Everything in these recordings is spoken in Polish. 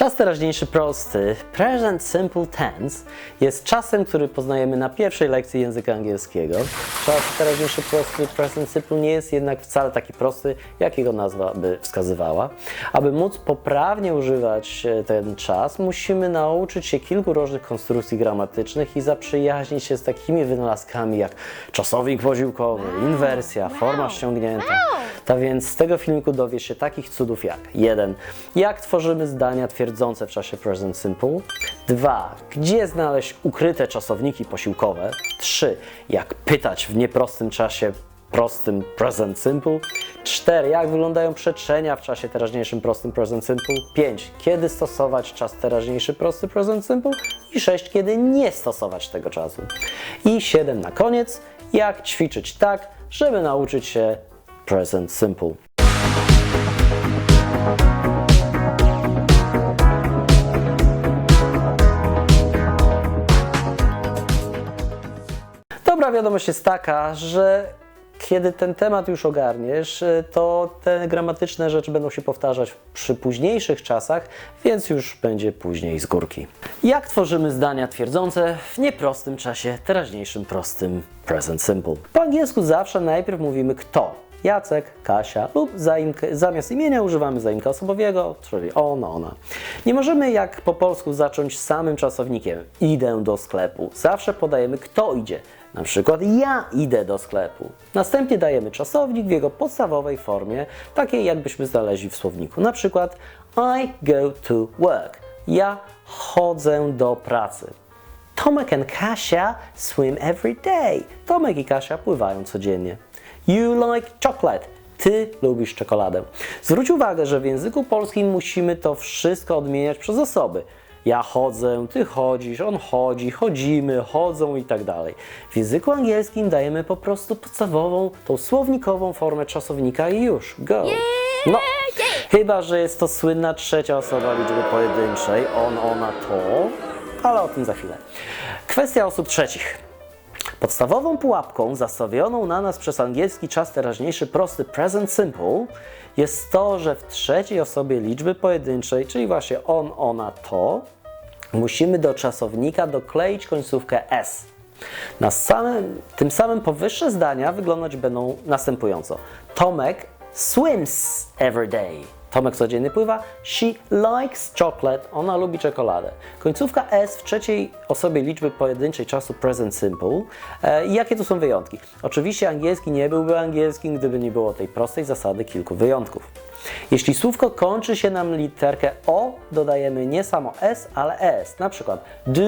Czas teraźniejszy prosty, present simple tense, jest czasem, który poznajemy na pierwszej lekcji języka angielskiego. Czas teraźniejszy prosty, present simple, nie jest jednak wcale taki prosty, jak jego nazwa by wskazywała. Aby móc poprawnie używać e, ten czas, musimy nauczyć się kilku różnych konstrukcji gramatycznych i zaprzyjaźnić się z takimi wynalazkami jak czasownik posiłkowy, inwersja, forma ściągnięta. Tak więc z tego filmiku dowiesz się takich cudów jak 1. Jak tworzymy zdania twierdzące w czasie present simple 2. Gdzie znaleźć ukryte czasowniki posiłkowe 3. Jak pytać w nieprostym czasie prostym present simple 4. Jak wyglądają przeczenia w czasie teraźniejszym prostym present simple 5. Kiedy stosować czas teraźniejszy prosty present simple i 6. Kiedy nie stosować tego czasu. I 7 na koniec. Jak ćwiczyć tak, żeby nauczyć się present simple. Dobra wiadomość jest taka, że kiedy ten temat już ogarniesz, y, to te gramatyczne rzeczy będą się powtarzać przy późniejszych czasach, więc już będzie później z górki. Jak tworzymy zdania twierdzące w nieprostym czasie, teraźniejszym prostym present simple? Po angielsku zawsze najpierw mówimy kto. Jacek, Kasia lub zaimkę, zamiast imienia używamy zaimka osobowiego, czyli on, ona. Nie możemy jak po polsku zacząć samym czasownikiem idę do sklepu. Zawsze podajemy kto idzie. Na przykład ja idę do sklepu. Następnie dajemy czasownik w jego podstawowej formie, takiej jakbyśmy znaleźli w słowniku. Na przykład I go to work. Ja chodzę do pracy. Tomek and Kasia swim every day. Tomek i Kasia pływają codziennie. You like chocolate. Ty lubisz czekoladę. Zwróć uwagę, że w języku polskim musimy to wszystko odmieniać przez osoby. Ja chodzę, ty chodzisz, on chodzi, chodzimy, chodzą i tak dalej. W języku angielskim dajemy po prostu podstawową, tą słownikową formę czasownika i już. Go. No, chyba, że jest to słynna trzecia osoba liczby pojedynczej. On, ona, to. Ale o tym za chwilę. Kwestia osób trzecich. Podstawową pułapką zastawioną na nas przez angielski czas teraźniejszy prosty present simple jest to, że w trzeciej osobie liczby pojedynczej, czyli właśnie on, ona, to, musimy do czasownika dokleić końcówkę s. Na samym, tym samym powyższe zdania wyglądać będą następująco. Tomek swims every day. Tomek codziennie pływa. She likes chocolate. Ona lubi czekoladę. Końcówka S w trzeciej osobie liczby pojedynczej czasu present simple. E, jakie tu są wyjątki? Oczywiście angielski nie byłby angielskim, gdyby nie było tej prostej zasady kilku wyjątków. Jeśli słówko kończy się nam literkę O, dodajemy nie samo S, ale S. Na przykład do,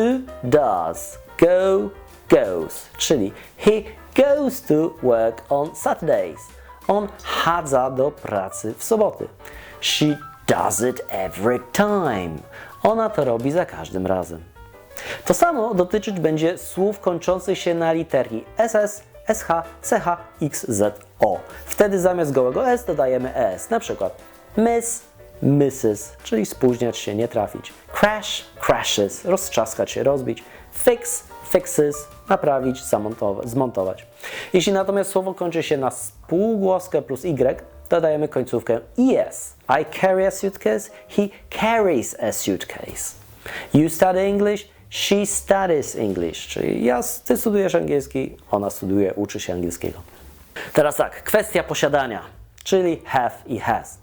does, go, goes. Czyli he goes to work on Saturdays. On chadza do pracy w soboty. She does it every time. Ona to robi za każdym razem. To samo dotyczyć będzie słów kończących się na literki SS, SH, CH, X, Z, O. Wtedy zamiast gołego S dodajemy ES. Na przykład miss, misses, czyli spóźniać się, nie trafić. Crash, crashes, roztrzaskać się, rozbić. Fix, fixes, naprawić, zamontować, zmontować. Jeśli natomiast słowo kończy się na spółgłoskę plus Y, dodajemy końcówkę ES. I carry a suitcase, he carries a suitcase. You study English, she studies English. Czyli ja, ty studujesz angielski, ona studiuje, uczy się angielskiego. Teraz tak, kwestia posiadania, czyli have i has.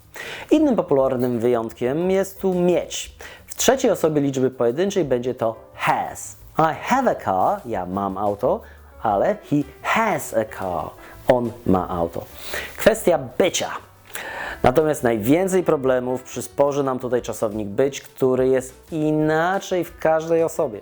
Innym popularnym wyjątkiem jest tu mieć. W trzeciej osobie liczby pojedynczej będzie to has. I have a car, ja mam auto, ale he has a car, on ma auto. Kwestia bycia. Natomiast najwięcej problemów przysporzy nam tutaj czasownik być, który jest inaczej w każdej osobie.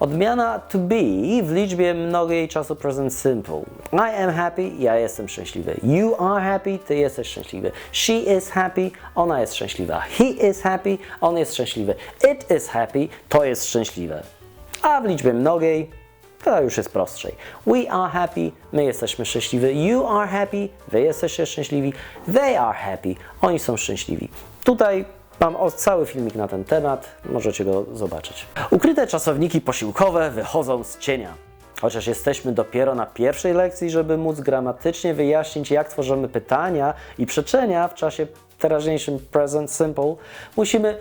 Odmiana to be w liczbie mnogiej czasu present simple. I am happy, ja jestem szczęśliwy. You are happy, ty jesteś szczęśliwy. She is happy, ona jest szczęśliwa. He is happy, on jest szczęśliwy. It is happy, to jest szczęśliwe. A w liczbie mnogiej to już jest prostszej. We are happy, my jesteśmy szczęśliwi. You are happy, wy jesteście szczęśliwi. They are happy, oni są szczęśliwi. Tutaj mam cały filmik na ten temat, możecie go zobaczyć. Ukryte czasowniki posiłkowe wychodzą z cienia. Chociaż jesteśmy dopiero na pierwszej lekcji, żeby móc gramatycznie wyjaśnić, jak tworzymy pytania i przeczenia w czasie teraźniejszym present simple, musimy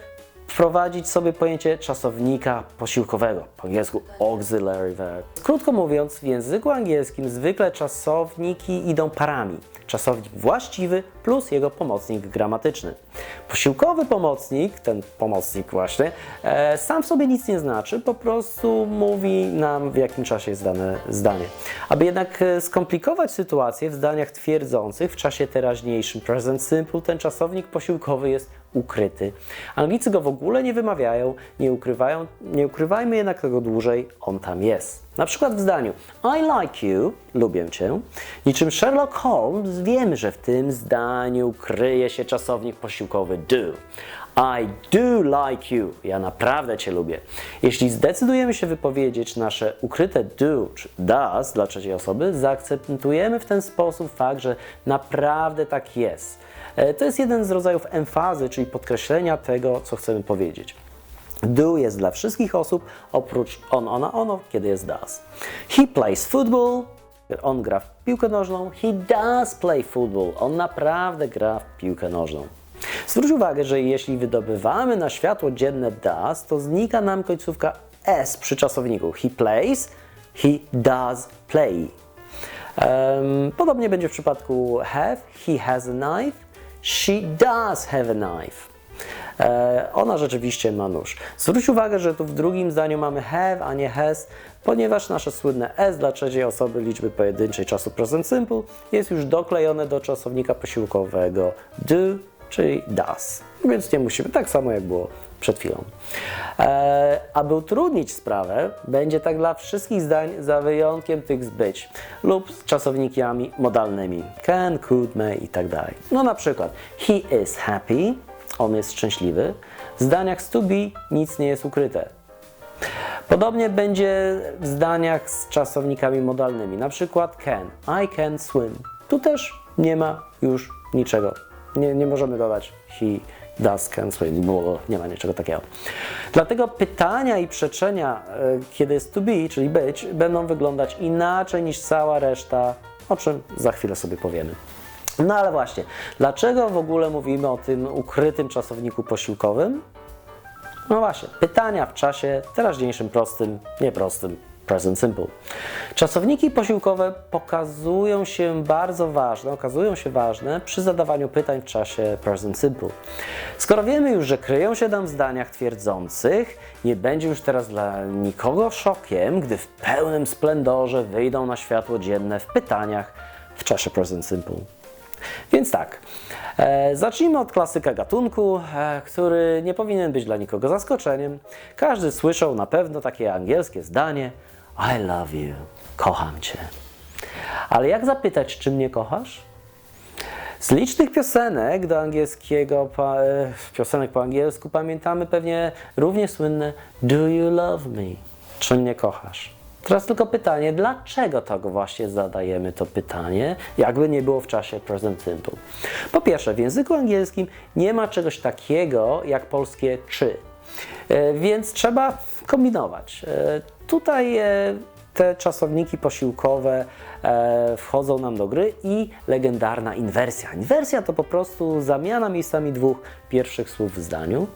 wprowadzić sobie pojęcie czasownika posiłkowego, po angielsku auxiliary verb. Krótko mówiąc, w języku angielskim zwykle czasowniki idą parami. Czasownik właściwy plus jego pomocnik gramatyczny. Posiłkowy pomocnik, ten pomocnik właśnie, e, sam w sobie nic nie znaczy, po prostu mówi nam w jakim czasie jest dane zdanie. Aby jednak e, skomplikować sytuację w zdaniach twierdzących w czasie teraźniejszym present simple, ten czasownik posiłkowy jest ukryty. Anglicy go w ogóle nie wymawiają, nie ukrywają, nie ukrywajmy jednak tego dłużej, on tam jest. Na przykład w zdaniu I like you, lubię cię. Niczym Sherlock Holmes wiemy, że w tym zdaniu kryje się czasownik posiłkowy do. I do like you. Ja naprawdę Cię lubię. Jeśli zdecydujemy się wypowiedzieć nasze ukryte do czy does dla trzeciej osoby, zaakceptujemy w ten sposób fakt, że naprawdę tak jest. E, To jest jeden z rodzajów emfazy, czyli podkreślenia tego, co chcemy powiedzieć. Do jest dla wszystkich osób, oprócz on, ona, ono, kiedy jest does. He plays football. On gra w piłkę nożną. He does play football. On naprawdę gra w piłkę nożną. Zwróć uwagę, że jeśli wydobywamy na światło dzienne does, to znika nam końcówka s przy czasowniku. He plays, he does play. Em, podobnie będzie w przypadku have, he has a knife, she does have a knife. E, ona rzeczywiście ma nóż. Zwróć uwagę, że tu w drugim zdaniu mamy have, a nie has, ponieważ nasze słynne s dla trzeciej osoby liczby pojedynczej czasu present simple jest już doklejone do czasownika posiłkowego do, czyli does. Więc nie musimy, tak samo jak było przed chwilą. E, aby utrudnić sprawę, będzie tak dla wszystkich zdań za wyjątkiem tych z być lub z czasownikami modalnymi can, could, may i tak dalej. No na przykład he is happy, on jest szczęśliwy. W zdaniach z to be nic nie jest ukryte. Podobnie będzie w zdaniach z czasownikami modalnymi, na przykład can, I can swim. Tu też nie ma już niczego. Nie, nie możemy dodać he does can swim, bo nie ma niczego takiego. Dlatego pytania i przeczenia, e, kiedy jest to be, czyli być, będą wyglądać inaczej niż cała reszta, o czym za chwilę sobie powiemy. No ale właśnie, dlaczego w ogóle mówimy o tym ukrytym czasowniku posiłkowym? No właśnie, pytania w czasie teraźniejszym prostym, nieprostym, present simple. Czasowniki posiłkowe pokazują się bardzo ważne, okazują się ważne przy zadawaniu pytań w czasie present simple. Skoro wiemy już, że kryją się tam w zdaniach twierdzących, nie będzie już teraz dla nikogo szokiem, gdy w pełnym splendorze wyjdą na światło dzienne w pytaniach w czasie present simple. Więc tak, e, zacznijmy od klasyka gatunku, e, który nie powinien być dla nikogo zaskoczeniem. Każdy słyszał na pewno takie angielskie zdanie I love you, kocham Cię. Ale jak zapytać, czy mnie kochasz? Z licznych piosenek do angielskiego, e, piosenek po angielsku pamiętamy pewnie równie słynne Do you love me? Czy mnie kochasz? Teraz tylko pytanie, dlaczego tak właśnie zadajemy to pytanie, jakby nie było w czasie present simple? Po pierwsze, w języku angielskim nie ma czegoś takiego jak polskie czy, E, więc trzeba kombinować. E, Tutaj e, te czasowniki posiłkowe e, wchodzą nam do gry i legendarna inwersja. Inwersja to po prostu zamiana miejscami dwóch pierwszych słów w zdaniu.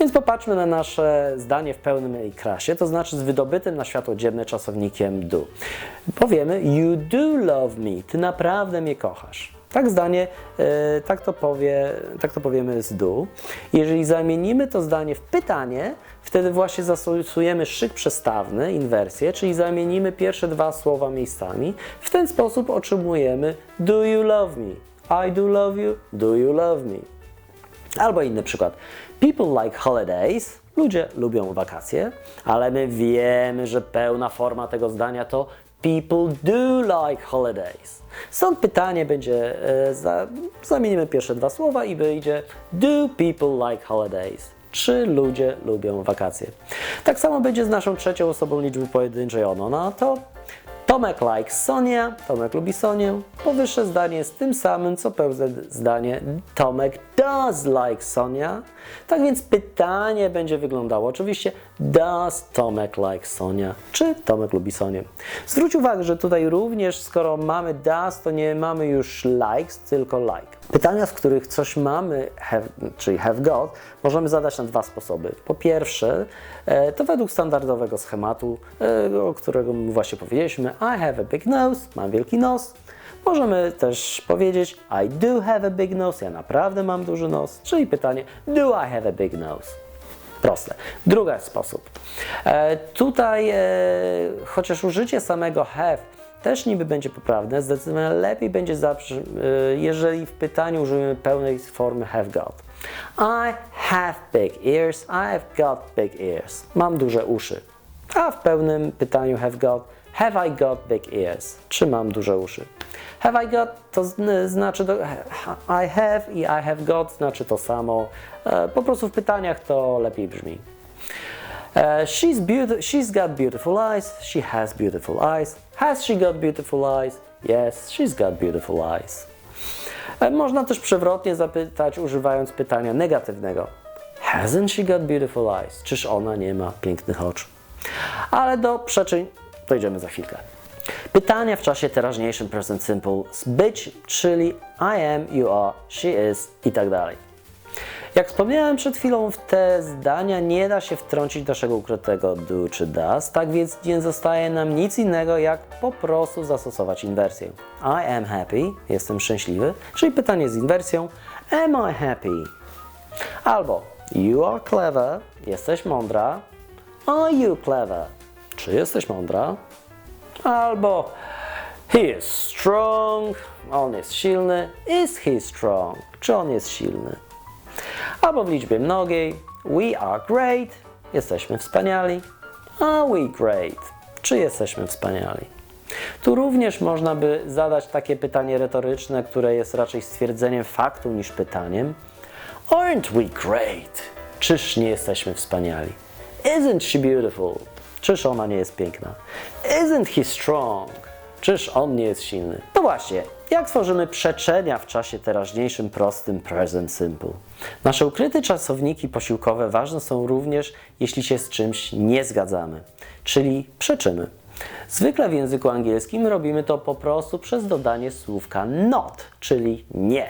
Więc popatrzmy na nasze zdanie w pełnej krasie, to znaczy z wydobytym na światło dzienne czasownikiem do. Powiemy You do love me. Ty naprawdę mnie kochasz. Tak zdanie, e, tak to, powie, tak to powiemy z do. Jeżeli zamienimy to zdanie w pytanie, wtedy właśnie zastosujemy szyk przestawny, inwersję, czyli zamienimy pierwsze dwa słowa miejscami. W ten sposób otrzymujemy Do you love me? I do love you. Do you love me? Albo inny przykład. People like holidays. Ludzie lubią wakacje, ale my wiemy, że pełna forma tego zdania to People do like holidays. Stąd pytanie będzie, e, za, zamienimy pierwsze dwa słowa i wyjdzie Do people like holidays? Czy ludzie lubią wakacje? Tak samo będzie z naszą trzecią osobą liczby pojedynczej ono. No to Tomek likes Sonia, Tomek lubi Sonię. Powyższe zdanie jest tym samym, co pełne zdanie Tomek does like Sonia. Tak więc pytanie będzie wyglądało oczywiście Does Tomek like Sonia? Czy Tomek lubi Sonię? Zwróć uwagę, że tutaj również skoro mamy does, to nie mamy już likes, tylko like. Pytania, w których coś mamy, have, czyli have got, możemy zadać na dwa sposoby. Po pierwsze, e, to według standardowego schematu, e, o którym właśnie powiedzieliśmy, I have a big nose, mam wielki nos. Możemy też powiedzieć I do have a big nose, ja naprawdę mam duży nos, czyli pytanie Do I have a big nose? Proste. Drugi sposób. E, tutaj, e, chociaż użycie samego have też niby będzie poprawne, zdecydowanie lepiej będzie zawsze, e, jeżeli w pytaniu użyjemy pełnej formy have got. I have big ears, I've got big ears. Mam duże uszy. A w pełnym pytaniu have got, have I got big ears? Czy mam duże uszy? Have I got to zn- znaczy, do, I have i I have got znaczy to samo. E, Po prostu w pytaniach to lepiej brzmi. E, she's, beauti- she's got beautiful eyes. She has beautiful eyes. Has she got beautiful eyes? Yes, she's got beautiful eyes. E, Można też przewrotnie zapytać, używając pytania negatywnego. Hasn't she got beautiful eyes? Czyż ona nie ma pięknych oczu? Ale do przeczeń dojdziemy za chwilkę. Pytania w czasie teraźniejszym present simple z być, czyli I am, you are, she is i tak dalej. Jak wspomniałem przed chwilą, w te zdania nie da się wtrącić naszego ukrytego do czy does, tak więc nie zostaje nam nic innego, jak po prostu zastosować inwersję. I am happy, jestem szczęśliwy, czyli pytanie z inwersją Am I happy? Albo You are clever, jesteś mądra. Are you clever? Czy jesteś mądra? Albo He is strong, on jest silny. Is he strong? Czy on jest silny? Albo w liczbie mnogiej We are great, jesteśmy wspaniali. Are we great? Czy jesteśmy wspaniali? Tu również można by zadać takie pytanie retoryczne, które jest raczej stwierdzeniem faktu niż pytaniem. Aren't we great? Czyż nie jesteśmy wspaniali? Isn't she beautiful? Czyż ona nie jest piękna? Isn't he strong? Czyż on nie jest silny? No właśnie, jak tworzymy przeczenia w czasie teraźniejszym prostym present simple? Nasze ukryte czasowniki posiłkowe ważne są również, jeśli się z czymś nie zgadzamy, czyli przeczymy. Zwykle w języku angielskim robimy to po prostu przez dodanie słówka not, czyli nie.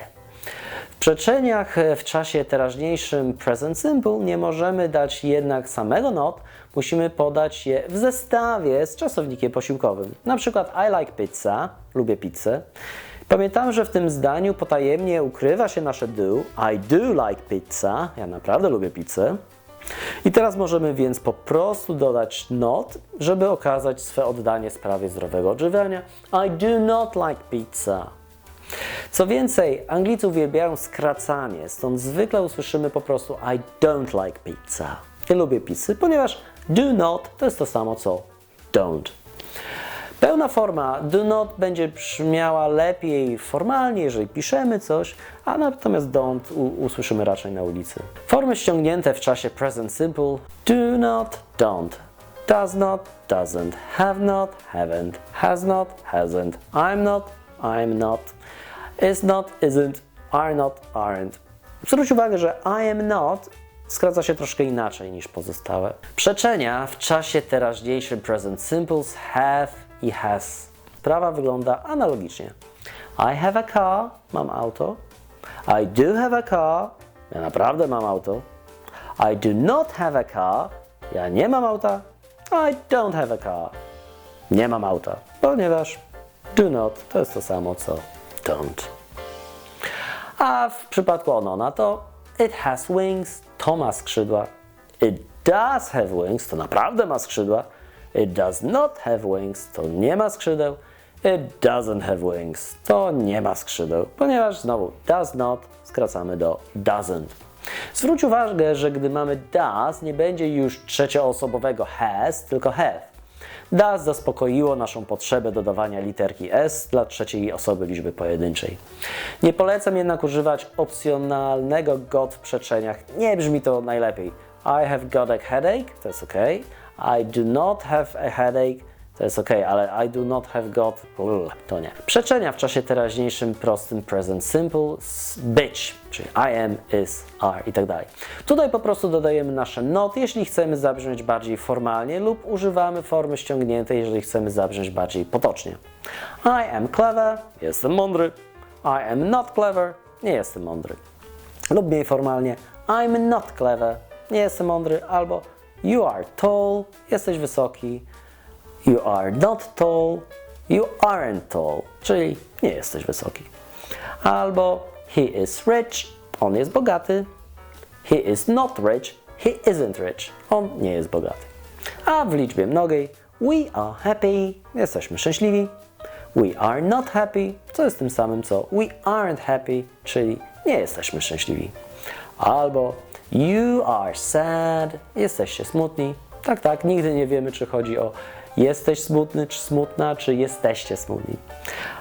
W przeczeniach e, w czasie teraźniejszym present simple nie możemy dać jednak samego not, musimy podać je w zestawie z czasownikiem posiłkowym. Na przykład I like pizza, lubię pizzę. Pamiętam, że w tym zdaniu potajemnie ukrywa się nasze do. I do like pizza, ja naprawdę lubię pizzę. I teraz możemy więc po prostu dodać not, żeby okazać swe oddanie sprawie zdrowego odżywiania. I do not like pizza. Co więcej, Anglicy uwielbiają skracanie, stąd zwykle usłyszymy po prostu I don't like pizza. Nie lubię pizzy, ponieważ do not to jest to samo co don't. Pełna forma. Do not będzie brzmiała lepiej formalnie, jeżeli piszemy coś, a natomiast don't usłyszymy raczej na ulicy. Formy ściągnięte w czasie present simple. Do not, don't, does not, doesn't, have not, haven't, has not, hasn't, I'm not, I'm not, is not, isn't, are not, aren't. Zwróć uwagę, że I am not skraca się troszkę inaczej niż pozostałe. Przeczenia w czasie teraźniejszym present simples have i has. Sprawa wygląda analogicznie. I have a car, mam auto. I do have a car, ja naprawdę mam auto. I do not have a car, ja nie mam auta. I don't have a car, nie mam auta, ponieważ do not to jest to samo co don't. A w przypadku Onona to it has wings, to ma skrzydła. It does have wings, to naprawdę ma skrzydła. It does not have wings, to nie ma skrzydeł. It doesn't have wings, to nie ma skrzydeł, ponieważ znowu does not skracamy do doesn't. Zwróć uwagę, że gdy mamy does, nie będzie już trzecioosobowego has, tylko have. Does zaspokoiło naszą potrzebę dodawania literki S dla trzeciej osoby liczby pojedynczej. Nie polecam jednak używać opcjonalnego got w przeczeniach. Nie brzmi to najlepiej. I have got a headache, to jest ok. I do not have a headache, to jest ok, ale I do not have got, to nie. Przeczenia w czasie teraźniejszym prostym present simple być, czyli I am, is, are i tak dalej. Tutaj po prostu dodajemy nasze not, jeśli chcemy zabrzmieć bardziej formalnie lub używamy formy ściągniętej, jeżeli chcemy zabrzmieć bardziej potocznie. I am clever, jestem mądry. I am not clever, nie jestem mądry. Lub mniej formalnie, I'm not clever, nie jestem mądry, albo you are tall, jesteś wysoki, you are not tall, you aren't tall, czyli nie jesteś wysoki. Albo he is rich, on jest bogaty, he is not rich, he isn't rich, on nie jest bogaty. A w liczbie mnogiej, we are happy, jesteśmy szczęśliwi, we are not happy, co jest tym samym co we aren't happy, czyli nie jesteśmy szczęśliwi. Albo you are sad, jesteście smutni. Tak, tak, nigdy nie wiemy, czy chodzi o jesteś smutny, czy smutna, czy jesteście smutni.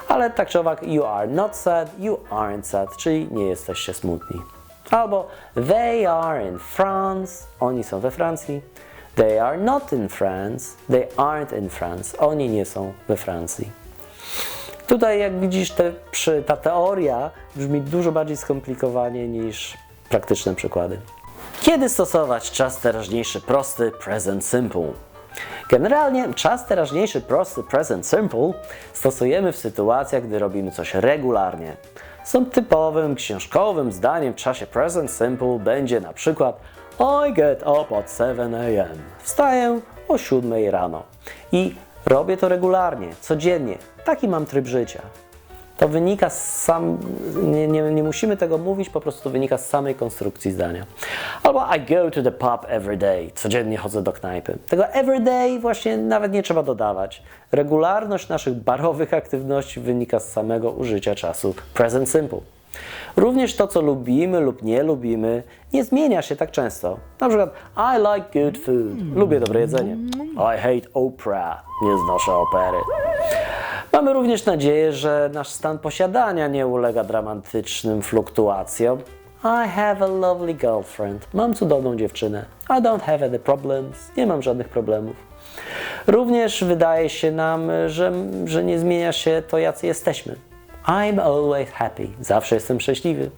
Ale tak czy owak, you are not sad, you aren't sad, czyli nie jesteście smutni. Albo they are in France, oni są we Francji. They are not in France, they aren't in France, oni nie są we Francji. Tutaj, jak widzisz, te, przy, ta teoria brzmi dużo bardziej skomplikowanie niż praktyczne przykłady. Kiedy stosować czas teraźniejszy prosty present simple? Generalnie czas teraźniejszy prosty present simple stosujemy w sytuacjach, gdy robimy coś regularnie. Są typowym książkowym zdaniem w czasie present simple będzie na przykład I get up at 7 a.m. Wstaję o 7 rano i robię to regularnie, codziennie. Taki mam tryb życia. To wynika z sam, nie, nie, nie musimy tego mówić, po prostu to wynika z samej konstrukcji zdania. Albo I go to the pub every day, codziennie chodzę do knajpy. Tego every day właśnie nawet nie trzeba dodawać. Regularność naszych barowych aktywności wynika z samego użycia czasu present simple. Również to, co lubimy lub nie lubimy, nie zmienia się tak często. Na przykład, I like good food. Lubię dobre jedzenie. I hate Oprah. Nie znoszę opery. Mamy również nadzieję, że nasz stan posiadania nie ulega dramatycznym fluktuacjom. I have a lovely girlfriend. Mam cudowną dziewczynę. I don't have any problems. Nie mam żadnych problemów. Również wydaje się nam, że, że nie zmienia się to, jacy jesteśmy. I'm always happy. Zawsze jestem szczęśliwy.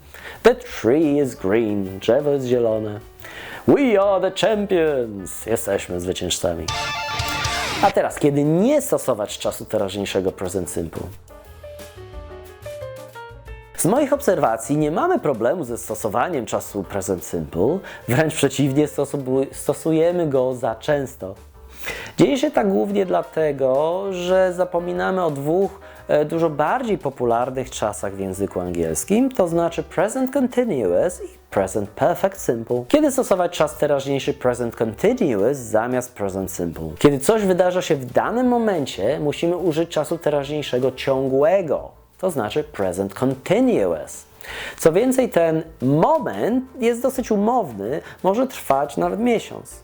The tree is green. Drzewo jest zielone. We are the champions. Jesteśmy zwycięzcami. A teraz, kiedy nie stosować czasu teraźniejszego present simple? Z moich obserwacji nie mamy problemu ze stosowaniem czasu present simple, wręcz przeciwnie, stosu- stosujemy go za często. Dzieje się tak głównie dlatego, że zapominamy o dwóch dużo bardziej popularnych czasach w języku angielskim, to znaczy present continuous i present perfect simple. Kiedy stosować czas teraźniejszy present continuous zamiast present simple? Kiedy coś wydarza się w danym momencie, musimy użyć czasu teraźniejszego ciągłego, to znaczy present continuous. Co więcej, ten moment jest dosyć umowny, może trwać nawet miesiąc.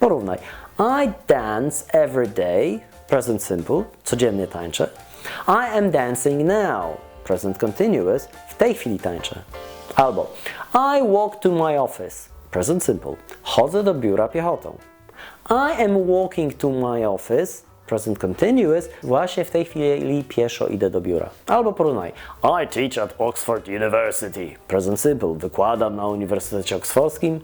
Porównaj. I dance every day, present simple, codziennie tańczę. I am dancing now, present continuous, w tej chwili tańczę. Albo I walk to my office, present simple, chodzę do biura piechotą. I am walking to my office, present continuous, właśnie w tej chwili pieszo idę do biura. Albo porównaj. I teach at Oxford University, present simple, wykładam na Uniwersytecie Oksfordzkim.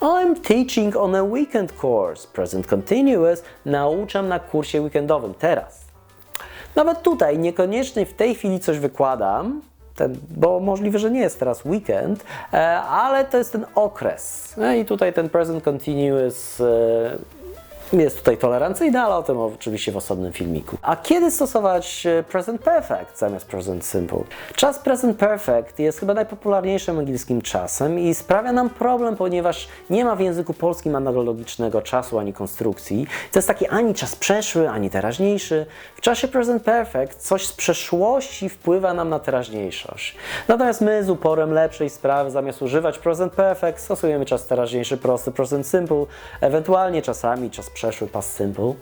I'm teaching on a weekend course, present continuous, nauczam na kursie weekendowym, teraz. Nawet tutaj niekoniecznie w tej chwili coś wykładam, ten, bo możliwe, że nie jest teraz weekend, e, ale to jest ten okres. No i tutaj ten present continuous e, jest tutaj tolerancyjny, ale o tym oczywiście w osobnym filmiku. A kiedy stosować e, present perfect zamiast present simple? Czas present perfect jest chyba najpopularniejszym angielskim czasem i sprawia nam problem, ponieważ nie ma w języku polskim analogicznego czasu ani konstrukcji. To jest taki ani czas przeszły, ani teraźniejszy. W czasie present perfect coś z przeszłości wpływa nam na teraźniejszość. Natomiast my z uporem lepszej sprawy zamiast używać present perfect stosujemy czas teraźniejszy prosty, present simple, ewentualnie czasami czas przeszły past simple,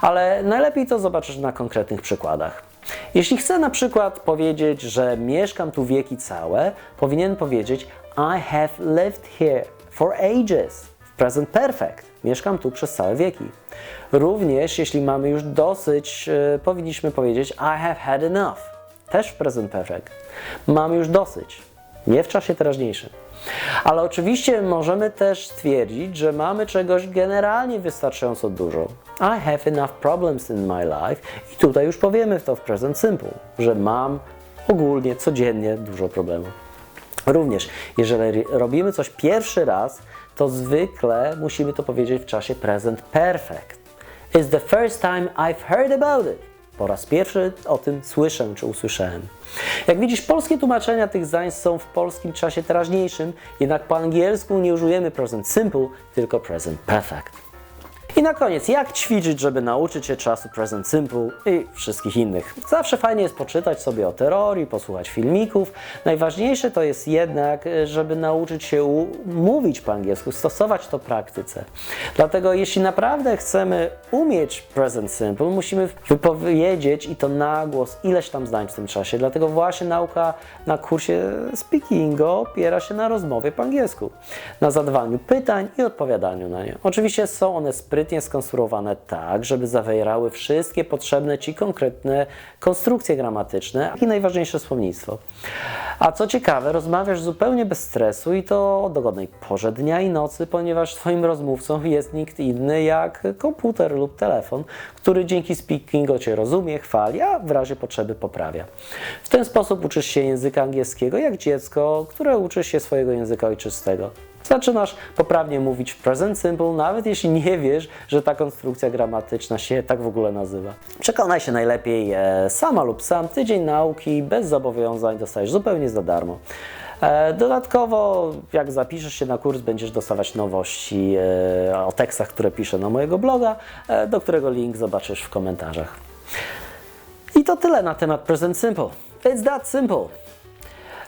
ale najlepiej to zobaczysz na konkretnych przykładach. Jeśli chcę na przykład powiedzieć, że mieszkam tu wieki całe, powinien powiedzieć I have lived here for ages w present perfect. Mieszkam tu przez całe wieki. Również jeśli mamy już dosyć, e, powinniśmy powiedzieć I have had enough. Też w present perfect. Mamy już dosyć. Nie w czasie teraźniejszym. Ale oczywiście możemy też stwierdzić, że mamy czegoś generalnie wystarczająco dużo. I have enough problems in my life i tutaj już powiemy to w present simple, że mam ogólnie, codziennie dużo problemów. Również, jeżeli robimy coś pierwszy raz, to zwykle musimy to powiedzieć w czasie present perfect. It's the first time I've heard about it. Po raz pierwszy o tym słyszę czy usłyszałem. Jak widzisz, polskie tłumaczenia tych zdań są w polskim czasie teraźniejszym, jednak po angielsku nie użyjemy present simple, tylko present perfect. I na koniec, jak ćwiczyć, żeby nauczyć się czasu present simple i wszystkich innych? Zawsze fajnie jest poczytać sobie o teorii, posłuchać filmików. Najważniejsze to jest jednak, żeby nauczyć się mówić po angielsku, stosować to w praktyce. Dlatego jeśli naprawdę chcemy umieć present simple, musimy wypowiedzieć i to na głos ileś tam zdań w tym czasie. Dlatego właśnie nauka na kursie speakingu opiera się na rozmowie po angielsku, na zadawaniu pytań i odpowiadaniu na nie. Oczywiście są one sprytnie skonstruowane tak, żeby zawierały wszystkie potrzebne Ci konkretne konstrukcje gramatyczne i najważniejsze słownictwo. A co ciekawe, rozmawiasz zupełnie bez stresu i to o dogodnej porze dnia i nocy, ponieważ Twoim rozmówcą jest nikt inny jak komputer lub telefon, który dzięki speakingu Cię rozumie, chwali, a w razie potrzeby poprawia. W ten sposób uczysz się języka angielskiego jak dziecko, które uczy się swojego języka ojczystego. Zaczynasz poprawnie mówić w present simple, nawet jeśli nie wiesz, że ta konstrukcja gramatyczna się tak w ogóle nazywa. Przekonaj się najlepiej e, sama lub sam. Tydzień nauki bez zobowiązań dostajesz zupełnie za darmo. E, Dodatkowo, jak zapiszesz się na kurs, będziesz dostawać nowości e, o tekstach, które piszę na mojego bloga, do którego link zobaczysz w komentarzach. I to tyle na temat Present Simple. It's that simple.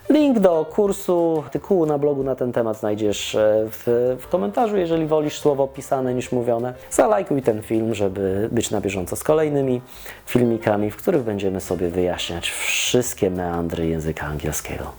Link do kursu, artykułu na blogu na ten temat znajdziesz e, w, w komentarzu, jeżeli wolisz słowo pisane niż mówione. Zalajkuj ten film, żeby być na bieżąco z kolejnymi filmikami, w których będziemy sobie wyjaśniać wszystkie meandry języka angielskiego.